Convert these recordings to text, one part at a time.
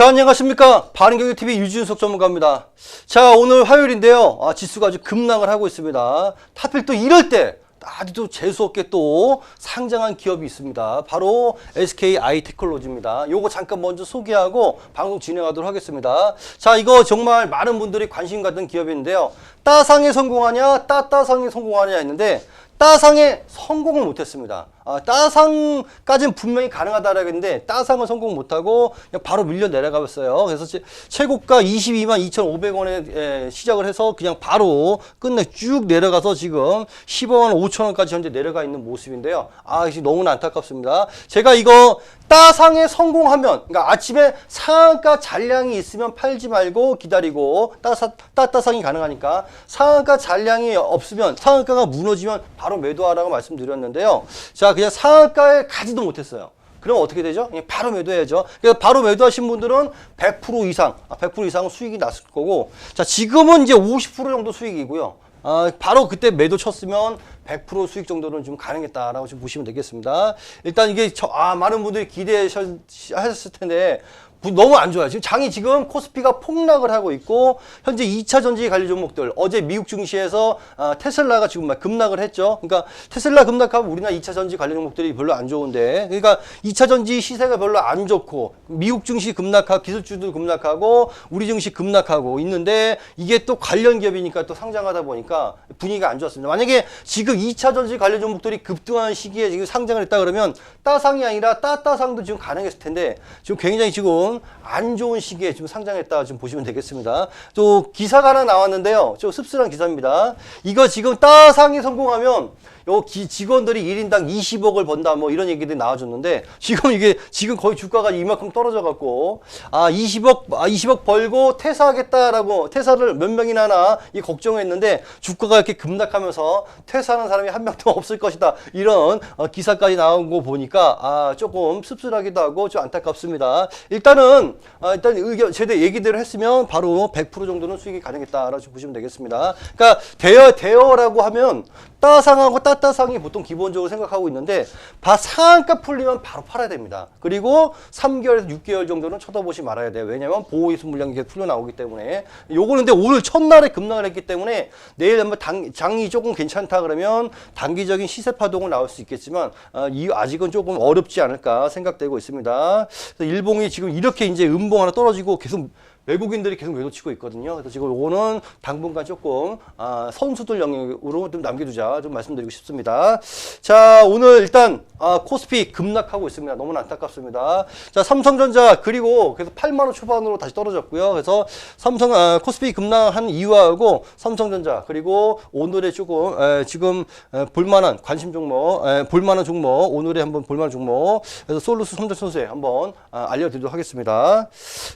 자, 안녕하십니까. 바른경제TV 유진석 전문가입니다. 자, 오늘 화요일인데요. 아, 지수가 아주 급락을 하고 있습니다. 하필 또 이럴 때 아주 또 재수없게 또 상장한 기업이 있습니다. 바로 SK 아이테크놀로지입니다. 요거 잠깐 먼저 소개하고 방송 진행하도록 하겠습니다. 자, 이거 정말 많은 분들이 관심 갖는 기업인데요. 따상에 성공하냐, 따따상에 성공하냐 했는데 따상에 성공을 못했습니다. 아, 따상까지는 분명히 가능하다라고 했는데 따상은 성공 못하고 그냥 바로 밀려 내려가 봤어요. 그래서 제- 최고가 22만 2,500원에 시작을 해서 그냥 바로 끝내 쭉 내려가서 지금 15만 5천 원까지 현재 내려가 있는 모습인데요. 아, 지금 너무나 안타깝습니다. 제가 이거 따상에 성공하면 그러니까 아침에 상한가 잔량이 있으면 팔지 말고 기다리고 따사, 따따상이 가능하니까 상한가 잔량이 없으면 상한가가 무너지면 바로 매도하라고 말씀드렸는데요. 자, 그냥 상한가에 가지도 못했어요. 그럼 어떻게 되죠? 그냥 바로 매도해야죠. 그래서 바로 매도하신 분들은 100% 이상, 아, 100% 이상 수익이 났을 거고, 자, 지금은 이제 50% 정도 수익이고요. 아, 바로 그때 매도 쳤으면 100% 수익 정도는 좀 가능했다라고 좀 보시면 되겠습니다. 일단 이게 저, 아, 많은 분들이 기대하셨을 텐데, 부- 너무 안 좋아요. 지금 장이 지금 코스피가 폭락을 하고 있고 현재 2차 전지 관련 종목들 어제 미국 증시에서 아, 테슬라가 지금 막 급락을 했죠. 그러니까 테슬라 급락하면 우리나라 2차 전지 관련 종목들이 별로 안 좋은데 그러니까 2차 전지 시세가 별로 안 좋고 미국 증시 급락하고 기술주도 급락하고 우리 증시 급락하고 있는데 이게 또 관련 기업이니까 또 상장하다 보니까 분위기가 안 좋았습니다. 만약에 지금 2차 전지 관련 종목들이 급등하는 시기에 지금 상장을 했다 그러면 따상이 아니라 따따상도 지금 가능했을 텐데 지금 굉장히 지금 안 좋은 시기에 지금 상장했다 지금 보시면 되겠습니다. 또 기사가 하나 나왔는데요. 좀 씁쓸한 기사입니다. 이거 지금 따상이 성공하면 요 기- 직원들이 1인당 20억을 번다 뭐 이런 얘기들이 나와줬는데 지금 이게 지금 거의 주가가 이만큼 떨어져 갖고 아 20억 아 20억 벌고 퇴사하겠다라고 퇴사를 몇 명이나 하나 이 걱정했는데 주가가 이렇게 급락하면서 퇴사하는 사람이 한 명도 없을 것이다 이런 어, 기사까지 나온 거 보니까 아 조금 씁쓸하기도 하고 좀 안타깝습니다. 일단은 아, 일단 의견 제대 얘기대로 했으면 바로 100% 정도는 수익이 가능했다라고 좀 보시면 되겠습니다. 그러니까 대여 대여라고 하면 따상하고 따 따상이 보통 기본적으로 생각하고 있는데 바 상한가 풀리면 바로 팔아야 됩니다. 그리고 3개월에서 6개월 정도는 쳐다보지 말아야 돼요. 왜냐하면 보호이수 물량이 계속 풀려 나오기 때문에 요거는 근데 오늘 첫날에 급락을 했기 때문에 내일 한번 당, 장이 조금 괜찮다 그러면 단기적인 시세 파동은 나올 수 있겠지만 어, 이 아직은 조금 어렵지 않을까 생각되고 있습니다. 그래서 일봉이 지금 이렇게 이제 음봉 하나 떨어지고 계속 외국인들이 계속 매도치고 있거든요. 그래서 지금 요거는 당분간 조금 아, 선수들 영역으로 좀 남겨두자 좀 말씀드리고 싶습니다. 자 오늘 일단 아, 코스피 급락하고 있습니다. 너무나 안타깝습니다. 자 삼성전자 그리고 그래서 8만 원 초반으로 다시 떨어졌고요. 그래서 삼성 아, 코스피 급락한 이유하고 삼성전자 그리고 오늘의 조금 에, 지금 에, 볼만한 관심 종목, 에, 볼만한 종목 오늘의 한번 볼만한 종목 그래서 솔루스 삼성선수에 한번 아, 알려드리도록 하겠습니다.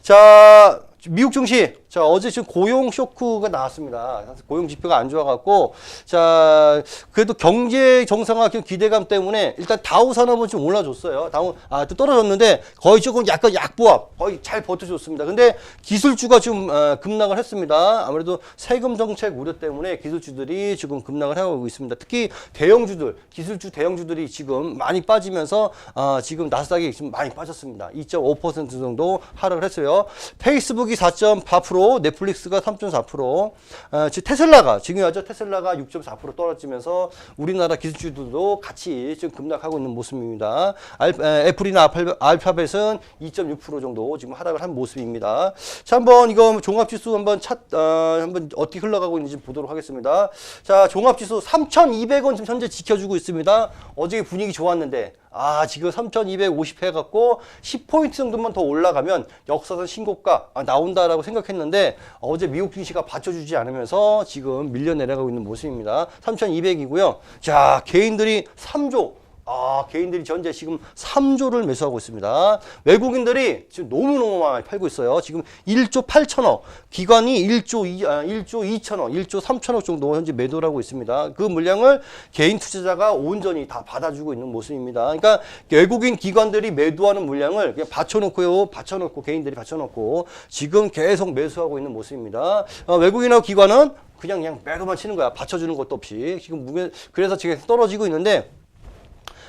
자. 미국 증시 자 어제 지금 고용 쇼크가 나왔습니다. 고용 지표가 안 좋아갖고 자 그래도 경제 정상화 기대감 때문에 일단 다우 산업은 좀 올라줬어요. 다우 아 또 떨어졌는데 거의 조금 약간 약보합 거의 잘 버텨줬습니다. 근데 기술주가 좀 어, 급락을 했습니다. 아무래도 세금 정책 우려 때문에 기술주들이 지금 급락을 하고 있습니다. 특히 대형주들 기술주 대형주들이 지금 많이 빠지면서 아, 지금 나스닥이 지금 많이 빠졌습니다. 2.5% 정도 하락을 했어요. 페이스북이 4.4%, 넷플릭스가 3.4%, 어, 지금 테슬라가 중요하죠. 테슬라가 6.4% 떨어지면서 우리나라 기술주들도 같이 지금 급락하고 있는 모습입니다. 애플이나 알파, 알파벳은 2.6% 정도 지금 하락을 한 모습입니다. 자, 한번 이거 종합지수 한번 차, 어, 한번 어떻게 흘러가고 있는지 보도록 하겠습니다. 자, 종합지수 3,200원 지금 현재 지켜주고 있습니다. 어제 분위기 좋았는데 아, 지금 3,250 해갖고 10포인트 정도만 더 올라가면 역사상 신고가 아, 나온다라고 생각했는데 어제 미국 증시가 받쳐주지 않으면서 지금 밀려 내려가고 있는 모습입니다. 3,200이고요. 자, 개인들이 3조. 아, 개인들이 현재 지금 3조를 매수하고 있습니다. 외국인들이 지금 너무너무 많이 팔고 있어요. 지금 1조 8천억, 기관이 1조 2, 아, 1조 2천억, 1조 3천억 정도 현재 매도를 하고 있습니다. 그 물량을 개인 투자자가 온전히 다 받아주고 있는 모습입니다. 그러니까 외국인 기관들이 매도하는 물량을 그냥 받쳐놓고요, 받쳐놓고 개인들이 받쳐놓고 지금 계속 매수하고 있는 모습입니다. 어, 외국인하고 기관은 그냥 그냥 매도만 치는 거야. 받쳐주는 것도 없이 지금 무게 그래서 지금 떨어지고 있는데.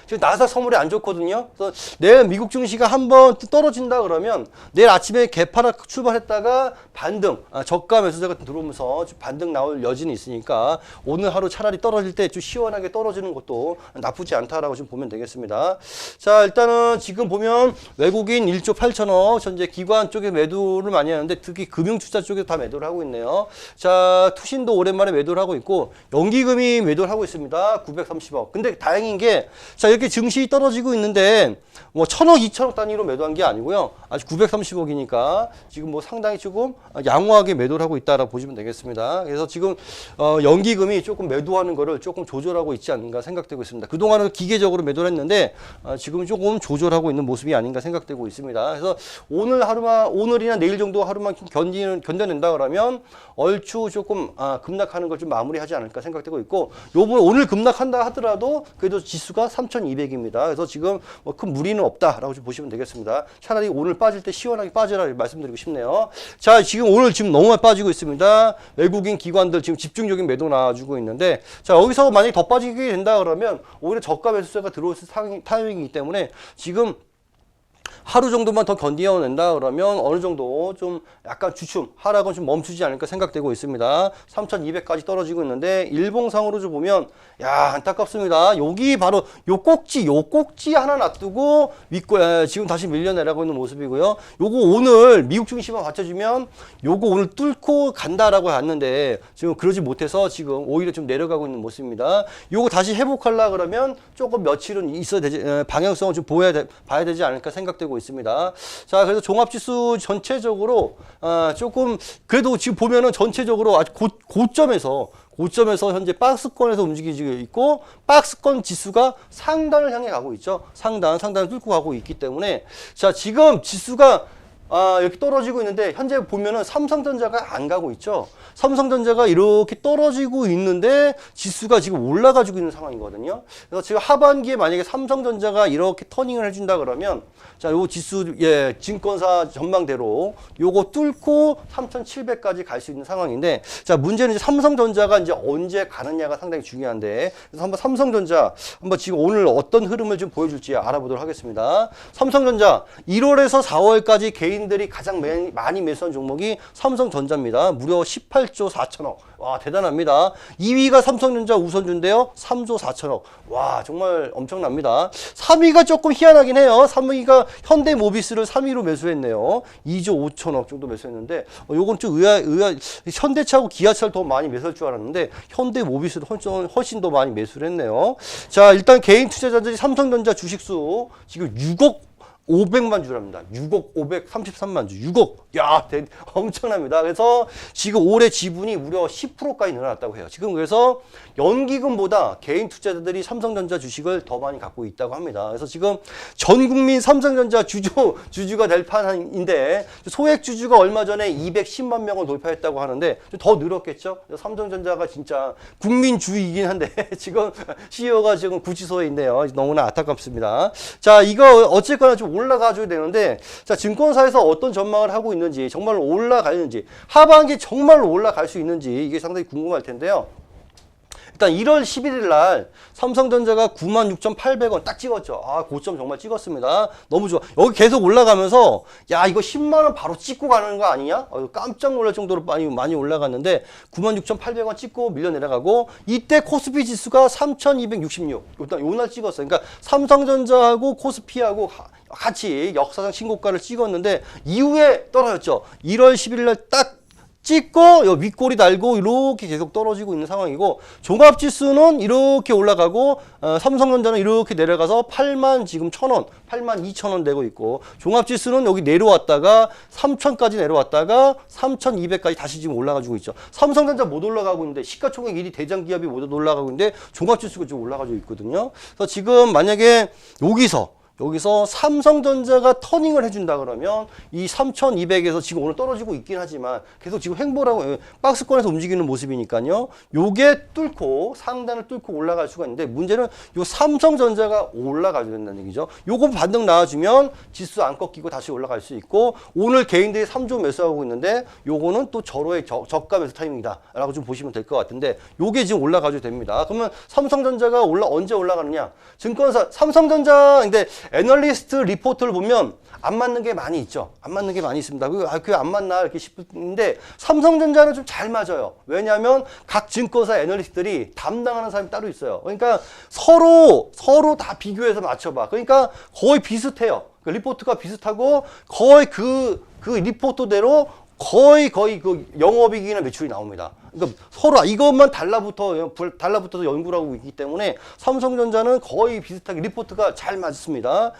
지금 나스닥 선물이 안 좋거든요. 그래서 내일 미국 증시가 한번 떨어진다 그러면 내일 아침에 개파락 출발했다가 반등, 아, 저가 매수자가 들어오면서 좀 반등 나올 여지는 있으니까 오늘 하루 차라리 떨어질 때 좀 시원하게 떨어지는 것도 나쁘지 않다라고 좀 보면 되겠습니다. 자, 일단은 지금 보면 외국인 1조 8천억 현재 기관 쪽에 매도를 많이 하는데 특히 금융 투자 쪽에 다 매도를 하고 있네요. 자, 투신도 오랜만에 매도를 하고 있고 연기금이 매도를 하고 있습니다. 930억. 근데 다행인 게 자, 이렇게 증시 떨어지고 있는데 뭐 천억, 이천억 단위로 매도한 게 아니고요. 아직 930억이니까 지금 뭐 상당히 조금 양호하게 매도를 하고 있다라고 보시면 되겠습니다. 그래서 지금 어, 연기금이 조금 매도하는 거를 조금 조절하고 있지 않는가 생각되고 있습니다. 그동안은 기계적으로 매도를 했는데 어, 지금은 조금 조절하고 있는 모습이 아닌가 생각되고 있습니다. 그래서 오늘 하루만 오늘이나 내일 정도 하루만 견디는 견뎌낸다 그러면 얼추 조금 아, 급락하는 걸 좀 마무리하지 않을까 생각되고 있고 요번 오늘 급락한다 하더라도 그래도 지수가 3,200입니다. 그래서 지금 뭐 큰 무리는 없다라고 좀 보시면 되겠습니다. 차라리 오늘 빠질 때 시원하게 빠져라 말씀드리고 싶네요. 자, 지금 오늘 지금 너무 빠지고 있습니다. 외국인 기관들 지금 집중적인 매도 나와주고 있는데 자, 여기서 만약에 더 빠지게 된다 그러면 오히려 저가 매수세가 들어올 타이밍- 타이밍이기 때문에 지금 하루 정도만 더 견디어낸다 그러면 어느 정도 좀 약간 주춤 하락은 좀 멈추지 않을까 생각되고 있습니다. 3,200까지 떨어지고 있는데 일봉상으로 좀 보면 야 안타깝습니다. 여기 바로 요 꼭지 요 꼭지 하나 놔두고 윗고 에, 지금 다시 밀려내라고 있는 모습이고요. 요거 오늘 미국 중심만 받쳐주면 요거 오늘 뚫고 간다라고 했는데 지금 그러지 못해서 지금 오히려 좀 내려가고 있는 모습입니다. 요거 다시 회복하려 그러면 조금 며칠은 있어야 되지 에, 방향성을 좀 보여야 돼, 봐야 되지 않을까 생각되고 있습니다. 자 그래서 종합지수 전체적으로 아, 조금 그래도 지금 보면은 전체적으로 아주 고, 고점에서 고점에서 현재 박스권에서 움직이고 있고 박스권 지수가 상단을 향해 가고 있죠. 상단 상단을 뚫고 가고 있기 때문에 자 지금 지수가 아, 이렇게 떨어지고 있는데 현재 보면은 삼성전자가 안 가고 있죠. 삼성전자가 이렇게 떨어지고 있는데 지수가 지금 올라가지고 있는 상황이거든요. 그래서 지금 하반기에 만약에 삼성전자가 이렇게 터닝을 해준다 그러면 자, 요 지수 예, 증권사 전망대로 요거 뚫고 3,700까지 갈 수 있는 상황인데 자, 문제는 이제 삼성전자가 이제 언제 가느냐가 상당히 중요한데 그래서 한번 삼성전자 한번 지금 오늘 어떤 흐름을 좀 보여줄지 알아보도록 하겠습니다. 삼성전자 1월에서 4월까지 개인 들이 가장 매- 많이 매수한 종목이 삼성전자입니다. 무려 18조 4천억. 와, 대단합니다. 2위가 삼성전자 우선주인데요. 3조 4천억. 와, 정말 엄청납니다. 3위가 조금 희한하긴 해요. 3위가 현대모비스를 3위로 매수했네요. 2조 5천억 정도 매수했는데, 어, 요건 좀 의아, 의아, 현대차하고 기아차를 더 많이 매수할 줄 알았는데, 현대모비스를 훨씬, 훨씬 더 많이 매수를 했네요. 자, 일단 개인 투자자들이 삼성전자 주식수 지금 6억 500만 주랍니다. 6억 533만 주. 6억. 야, 대, 엄청납니다. 그래서 지금 올해 지분이 무려 10%까지 늘어났다고 해요. 지금 그래서 연기금보다 개인 투자자들이 삼성전자 주식을 더 많이 갖고 있다고 합니다. 그래서 지금 전 국민 삼성전자 주주, 주주가 될 판인데 소액 주주가 얼마 전에 210만 명을 돌파했다고 하는데 더 늘었겠죠? 삼성전자가 진짜 국민주의이긴 한데 지금 CEO가 지금 구치소에 있네요. 너무나 안타깝습니다. 자, 이거 어쨌거나 좀 올라가줘야 되는데 자, 증권사에서 어떤 전망을 하고 있는지 정말로 올라가는지 하반기 정말로 올라갈 수 있는지 이게 상당히 궁금할 텐데요. 일단 1월 11일 날 삼성전자가 96,800원 딱 찍었죠. 아, 고점 정말 찍었습니다. 너무 좋아. 여기 계속 올라가면서 야, 이거 10만 원 바로 찍고 가는 거 아니냐? 어, 깜짝 놀랄 정도로 많이 많이 올라갔는데 96,800원 찍고 밀려 내려가고 이때 코스피 지수가 3,266. 일단 요날 찍었어요. 그러니까 삼성전자하고 코스피하고 하- 같이 역사상 신고가를 찍었는데 이후에 떨어졌죠. 1월 11일 날 딱 찍고 요 윗골이 달고 이렇게 계속 떨어지고 있는 상황이고 종합지수는 이렇게 올라가고 어, 삼성전자는 이렇게 내려가서 8만 지금 1,000원, 8만 2천원 되고 있고 종합지수는 여기 내려왔다가 3천까지 내려왔다가 3,200까지 다시 지금 올라가지고 있죠. 삼성전자 못 올라가고 있는데 시가총액 1위 대장기업이 못 올라가고 있는데 종합지수가 지금 올라가지고 있거든요. 그래서 지금 만약에 여기서 여기서 삼성전자가 터닝을 해준다 그러면 이 3,200에서 지금 오늘 떨어지고 있긴 하지만 계속 지금 횡보라고 예, 박스권에서 움직이는 모습이니까요. 요게 뚫고 상단을 뚫고 올라갈 수가 있는데 문제는 요 삼성전자가 올라가야 된다는 얘기죠. 요거 반등 나와주면 지수 안 꺾이고 다시 올라갈 수 있고 오늘 개인들이 3조 매수하고 있는데 요거는 또 절호의 저, 저가 매수 타임이다라고 좀 보시면 될 것 같은데 요게 지금 올라가도 됩니다. 그러면 삼성전자가 올라 언제 올라가느냐? 증권사 삼성전자 근데 애널리스트 리포트를 보면 안 맞는 게 많이 있죠. 안 맞는 게 많이 있습니다. 그게 아, 그게 안 맞나 이렇게 싶은데 삼성전자는 좀 잘 맞아요. 왜냐하면 각 증권사 애널리스트들이 담당하는 사람이 따로 있어요. 그러니까 서로 서로 다 비교해서 맞춰봐. 그러니까 거의 비슷해요. 그 리포트가 비슷하고 거의 그그 리포트대로 거의 거의 그 영업이익이나 매출이 나옵니다. 그러니까 서로 이것만 달라붙어 불- 달라붙어서 연구를 하고 있기 때문에 삼성전자는 거의 비슷하게 리포트가 잘 맞습니다.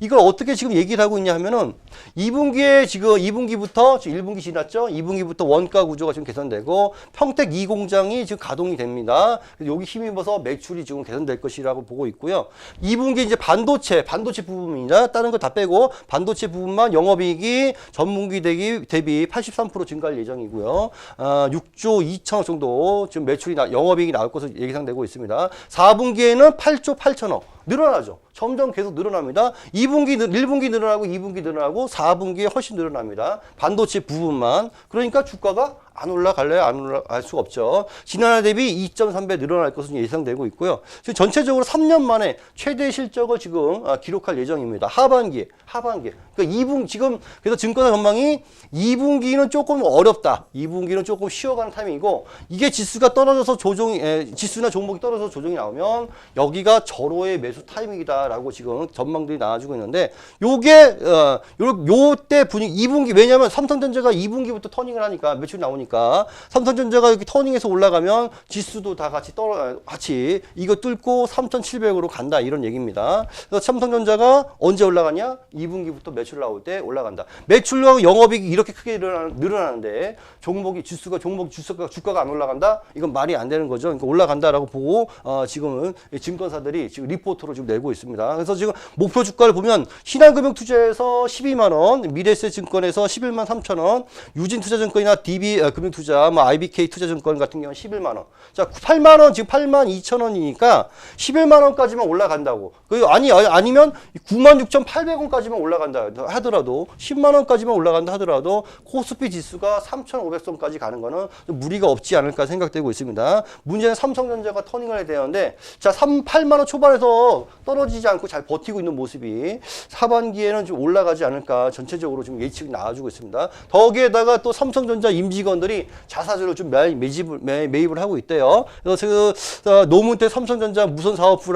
이걸 어떻게 지금 얘기를 하고 있냐 하면은 2분기에 지금 2분기부터 지금 1분기 지났죠? 2분기부터 원가 구조가 지금 개선되고 평택 2 공장이 지금 가동이 됩니다. 여기 힘입어서 매출이 지금 개선될 것이라고 보고 있고요. 2분기 이제 반도체, 반도체 부분이나 다른 거 다 빼고 반도체 부분만 영업이익이 전분기 대비 83% 증가할 예정이고요. 아, 6조 2 천억 정도 지금 매출이 나, 영업이익이 나올 것으로 예상되고 있습니다. 4분기에는 8조 8천억 늘어나죠. 점점 계속 늘어납니다. 2분기, 1분기 늘어나고 2분기 늘어나고 4분기에 훨씬 늘어납니다. 반도체 부분만. 그러니까 주가가 안 올라갈래요? 안 올라갈 수가 없죠. 지난해 대비 2.3배 늘어날 것으로 예상되고 있고요. 지금 전체적으로 3년 만에 최대 실적을 지금 아, 기록할 예정입니다. 하반기에, 하반기에. 그러니까 2분, 지금, 그래서 증권사 전망이 2분기는 조금 어렵다. 2분기는 조금 쉬어가는 타이밍이고, 이게 지수가 떨어져서 조정이, 에, 지수나 종목이 떨어져서 조정이 나오면, 여기가 절호의 매수 타이밍이다라고 지금 전망들이 나와주고 있는데, 요게, 어, 요, 요때 분위기, 2분기, 왜냐면 삼성전자가 2분기부터 터닝을 하니까, 매출이 나오니까, 삼성전자가 이렇게 터닝해서 올라가면, 지수도 다 같이 떨어, 같이, 이거 뚫고 3,700으로 간다, 이런 얘기입니다. 그래서 삼성전자가 언제 올라가냐? 2분기부터 매출 나올 때 올라간다. 매출하고 영업이익이 이렇게 크게 늘어나- 늘어나는데 종목이 지수가 종목 주가가 주가가 안 올라간다? 이건 말이 안 되는 거죠. 그러니까 올라간다라고 보고 어, 지금은 이 증권사들이 지금 리포트 로 지금 내고 있습니다. 그래서 지금 목표 주가를 보면 신한금융투자에서 12만 원, 미래에셋증권에서 11만 3천 원, 유진투자증권이나 DB 어, 금융투자, 뭐 IBK 투자증권 같은 경우는 11만 원. 자, 8만 원 지금 8만 2천 원이니까 11만 원까지만 올라간다고. 그 아니 아니- 아니면 9만 6,800원까지만 올라간다 하더라도 10만 원까지만 올라간다 하더라도 코스피 지수가 3,500선까지 가는 거는 좀 무리가 없지 않을까 생각되고 있습니다. 문제는 삼성전자가 터닝을 해야 되는데 자, 3, 8만 원 초반에서 떨어지지 않고 잘 버티고 있는 모습이 하반기에는 좀 올라가지 않을까 전체적으로 좀 예측이 나와주고 있습니다. 거기에다가 또 삼성전자 임직원들이 자사주를 좀 매, 매집을, 매, 매입을 하고 있대요. 그래서 그 어, 노문태 삼성전자 무선 사업부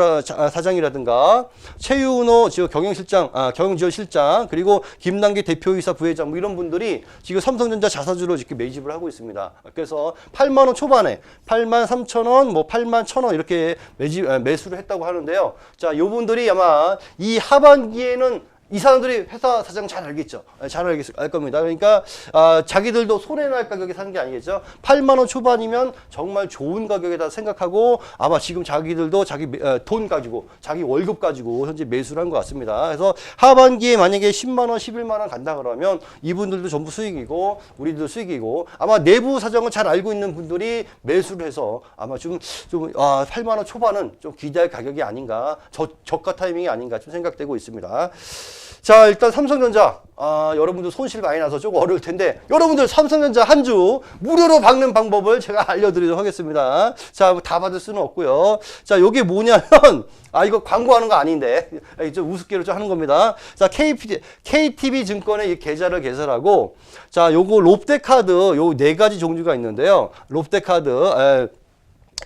사장이라든가 최윤호 지금 경영실장, 아, 경영지원실장 그리고 김남기 대표이사 부회장 뭐 이런 분들이 지금 삼성전자 자사주로 이렇게 매집을 하고 있습니다. 그래서 8만 원 초반에 8만 3천 원, 뭐 8만 1천 원 이렇게 매집 아, 매수를 했다고 하는데요. 자, 요 분들이 아마 이 하반기에는 이 사람들이 회사 사장 잘 알겠죠. 아, 잘 알겠, 알 겁니다. 그러니까, 아, 자기들도 손해날 가격에 사는 게 아니겠죠. 8만 원 초반이면 정말 좋은 가격에다 생각하고 아마 지금 자기들도 자기 매- 어, 돈 가지고, 자기 월급 가지고 현재 매수를 한 것 같습니다. 그래서 하반기에 만약에 10만 원, 11만 원 간다 그러면 이분들도 전부 수익이고, 우리들도 수익이고, 아마 내부 사정을 잘 알고 있는 분들이 매수를 해서 아마 좀, 좀, 아, 8만 원 초반은 좀 기대할 가격이 아닌가, 저, 저가 타이밍이 아닌가 좀 생각되고 있습니다. 자, 일단 삼성전자. 아, 여러분들 손실 많이 나서 조금 어려울 텐데, 여러분들 삼성전자 한 주 무료로 박는 방법을 제가 알려드리도록 하겠습니다. 자, 뭐다 받을 수는 없고요. 자, 요게 뭐냐면, 아, 이거 광고하는 거 아닌데, 좀 우습게로 좀 하는 겁니다. 자, KP, KTB 증권의 이 계좌를 개설하고, 자, 요거 롯데카드, 요 네 가지 종류가 있는데요. 롯데카드, 에,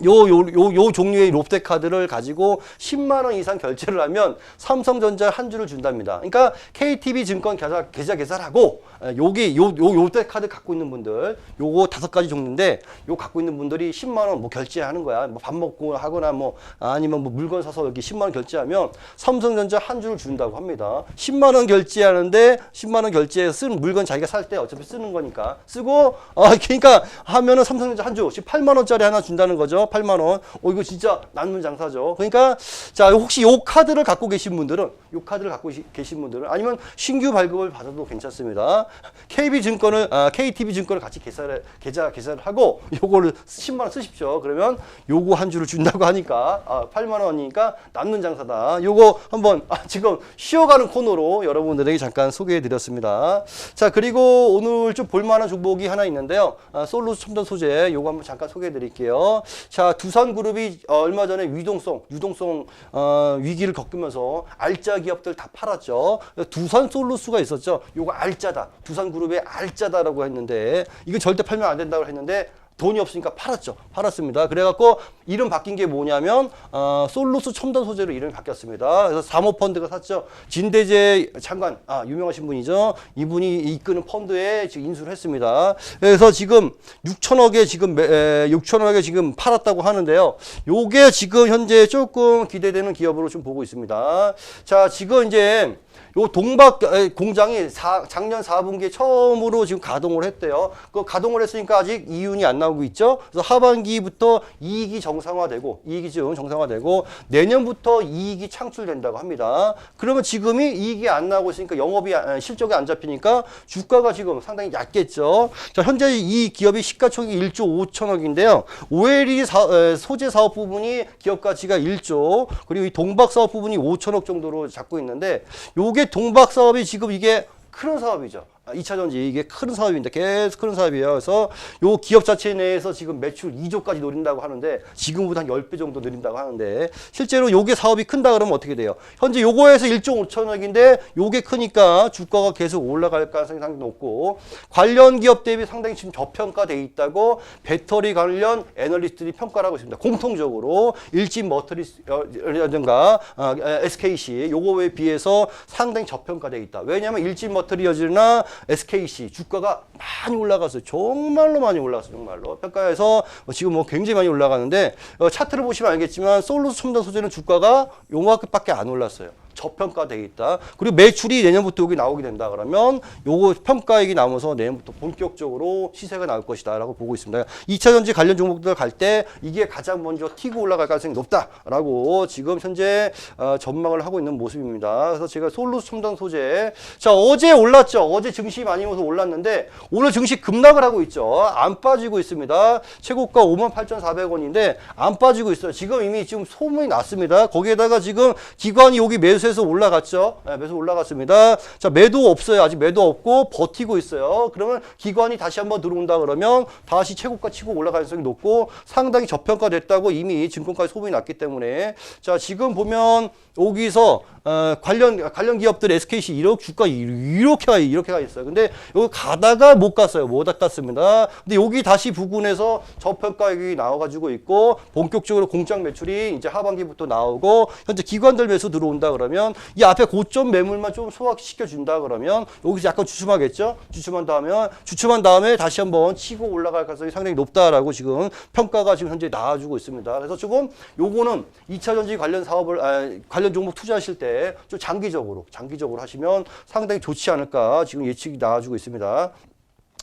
요, 요, 요, 요 종류의 롯데 카드를 가지고 10만 원 이상 결제를 하면 삼성전자 한 주를 준답니다. 그러니까 KTB 증권 계좌, 계좌 개설하고 에, 요게 요, 요 롯데 카드 갖고 있는 분들 요거 다섯 가지 종류인데 요 갖고 있는 분들이 10만 원 뭐 결제하는 거야. 뭐 밥 먹고 하거나 뭐 아니면 뭐 물건 사서 여기 10만 원 결제하면 삼성전자 한 주를 준다고 합니다. 10만 원 결제하는데 10만 원 결제해서 쓴 물건 자기가 살 때 어차피 쓰는 거니까 쓰고 어 그러니까 하면은 삼성전자 한 주, 18만 원짜리 하나 준다는 거죠. 있죠. 8만 원. 어 이거 진짜 남는 장사죠. 그러니까 자 혹시 요 카드를 갖고 계신 분들은 요 카드를 갖고 시- 계신 분들은 아니면 신규 발급을 받아도 괜찮습니다. KB 증권을 아, KTB 증권을 같이 계산을 계좌 계산을 하고 요거를 10만 원 쓰십시오. 그러면 요거 한 주를 준다고 하니까 아, 8만 원이니까 남는 장사다. 요거 한번 아, 지금 쉬어가는 코너로 여러분들에게 잠깐 소개해 드렸습니다. 자 그리고 오늘 좀 볼만한 종목이 하나 있는데요. 아, 솔루스 첨단 소재 요거 한번 잠깐 소개해 드릴게요. 자 두산 그룹이 어, 얼마 전에 유동성 유동성 어, 위기를 겪으면서 알짜 기업들 다 팔았죠. 두산 솔루스가 있었죠. 요거 알짜다. 두산 그룹의 알짜다라고 했는데 이거 절대 팔면 안 된다고 했는데 돈이 없으니까 팔았죠. 팔았습니다. 그래갖고 이름 바뀐 게 뭐냐면 어, 솔루스 첨단 소재로 이름이 바뀌었습니다. 그래서 사모펀드가 샀죠. 진대재 장관, 아 유명하신 분이죠. 이분이 이끄는 펀드에 지금 인수를 했습니다. 그래서 지금 6천억에 지금 매- 에, 6천억에 지금 팔았다고 하는데요. 요게 지금 현재 조금 기대되는 기업으로 좀 보고 있습니다. 자, 지금 이제 요 동박 에, 공장이 사- 작년 4분기에 처음으로 지금 가동을 했대요. 그 가동을 했으니까 아직 이윤이 안 나오고 있죠. 그래서 하반기부터 이익이 정상화되고 이익이 지금 정상화되고 내년부터 이익이 창출된다고 합니다. 그러면 지금이 이익이 안 나오고 있으니까 영업이 아, 실적이 안 잡히니까 주가가 지금 상당히 얕겠죠. 자, 현재 이 기업이 시가총액이 1조 5천억인데요. OLED 사, 에, 소재 사업 부분이 기업 가치가 1조 그리고 이 동박 사업 부분이 5천억 정도로 잡고 있는데 요게 동박 사업이 지금 이게 큰 사업이죠. 2차 전지 이게 큰 사업인데 계속 큰 사업이에요. 그래서 요 기업 자체 내에서 지금 매출 2조까지 노린다고 하는데 지금보다 한 10배 정도 노린다고 하는데 실제로 요게 사업이 큰다 그러면 어떻게 돼요? 현재 요거에서 1조 5천억인데 요게 크니까 주가가 계속 올라갈 가능성이 상당히 높고 관련 기업 대비 상당히 지금 저평가돼 있다고 배터리 관련 애널리스트들이 평가를 하고 있습니다. 공통적으로 일진 머터리라든가 아, SKC 요거에 비해서 상당히 저평가돼 있다. 왜냐하면 일진 머터리얼즈나 SKC 주가가 많이 올라갔어요. 정말로 많이 올라갔어요. 정말로 평가에서 지금 뭐 굉장히 많이 올라가는데 어, 차트를 보시면 알겠지만 솔루스 첨단 소재는 주가가 요만큼밖에 안 올랐어요. 저평가돼 있다. 그리고 매출이 내년부터 여기 나오게 된다 그러면 요거 평가액이 나오면서 내년부터 본격적으로 시세가 나올 것이다라고 보고 있습니다. 2차 전지 관련 종목들 갈 때 이게 가장 먼저 튀고 올라갈 가능성이 높다라고 지금 현재 어, 전망을 하고 있는 모습입니다. 그래서 제가 솔루스 첨단 소재 자 어제 올랐죠. 어제 증시 많이 오서 올랐는데 오늘 증시 급락을 하고 있죠. 안 빠지고 있습니다. 최고가 58,400원인데 안 빠지고 있어요. 지금 이미 지금 소문이 났습니다. 거기에다가 지금 기관이 여기 매수 해서 올라갔죠. 네, 매수 올라갔습니다. 자, 매도 없어요. 아직 매도 없고 버티고 있어요. 그러면 기관이 다시 한번 들어온다 그러면 다시 최고가 치고 올라갈 가능성이 높고 상당히 저평가됐다고 이미 증권가에 소문이 났기 때문에 자, 지금 보면 여기서 어, 관련 관련 기업들 SKC 1억 주가 이렇게 가 이렇게 가 있어요. 근데 여기 가다가 못 갔어요. 못 갔습니다. 근데 여기 다시 부근에서 저평가액이 나와가지고 있고 본격적으로 공장 매출이 이제 하반기부터 나오고 현재 기관들 매수 들어온다 그러면 이 앞에 고점 매물만 좀 소화시켜 준다 그러면 여기서 약간 주춤하겠죠. 주춤한 다음에 주춤한 다음에 다시 한번 치고 올라갈 가능성이 상당히 높다라고 지금 평가가 지금 현재 나와주고 있습니다. 그래서 지금 요거는 2차 전지 관련 사업을 아, 관련 종목 투자하실 때 좀 장기적으로 장기적으로 하시면 상당히 좋지 않을까 지금 예측이 나와주고 있습니다.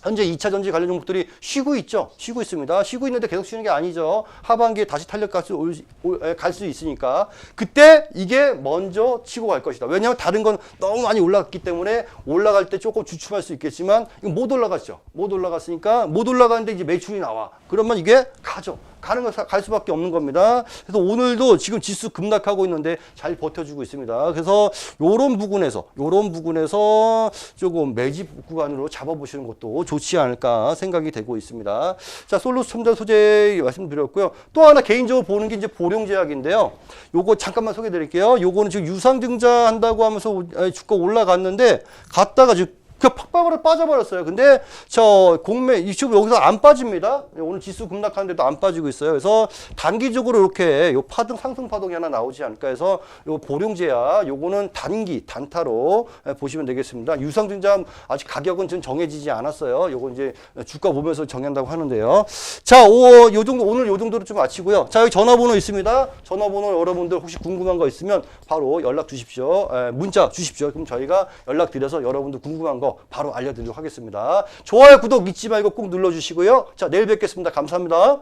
현재 2차 전지 관련 종목들이 쉬고 있죠. 쉬고 있습니다. 쉬고 있는데 계속 쉬는 게 아니죠. 하반기에 다시 탄력 갈수 있으니까 그때 이게 먼저 치고 갈 것이다. 왜냐하면 다른 건 너무 많이 올라갔기 때문에 올라갈 때 조금 주춤할 수 있겠지만 이거 못 올라갔죠. 못 올라갔으니까 못 올라가는데 이제 매출이 나와. 그러면 이게 가죠. 가는 거갈 수밖에 없는 겁니다. 그래서 오늘도 지금 지수 급락하고 있는데 잘 버텨주고 있습니다. 그래서 요런 부분에서 요런 부분에서 조금 매집 구간으로 잡아보시는 것도 좋지 않을까 생각이 되고 있습니다. 자, 솔루스 첨단 소재 말씀드렸고요. 또 하나 개인적으로 보는 게 이제 보령제약인데요. 요거 잠깐만 소개해 드릴게요. 요거는 지금 유상 증자 한다고 하면서 주가 올라갔는데 갔다가 지금 그 팍팍으로 빠져버렸어요. 근데 저 공매 이슈 여기서 안 빠집니다. 오늘 지수 급락하는데도 안 빠지고 있어요. 그래서 단기적으로 이렇게 요 파동 상승 파동이 하나 나오지 않을까 해서 요 보령제야 요거는 단기 단타로 보시면 되겠습니다. 유상증자 아직 가격은 지금 정해지지 않았어요. 요거 이제 주가 보면서 정한다고 하는데요. 자, 오, 요 정도 오늘 요 정도로 좀 마치고요. 자, 여기 전화번호 있습니다. 전화번호 여러분들 혹시 궁금한 거 있으면 바로 연락 주십시오. 에, 문자 주십시오. 그럼 저희가 연락 드려서 여러분들 궁금한 거 바로 알려드리도록 하겠습니다. 좋아요, 구독 잊지 말고 꼭 눌러주시고요. 자, 내일 뵙겠습니다. 감사합니다.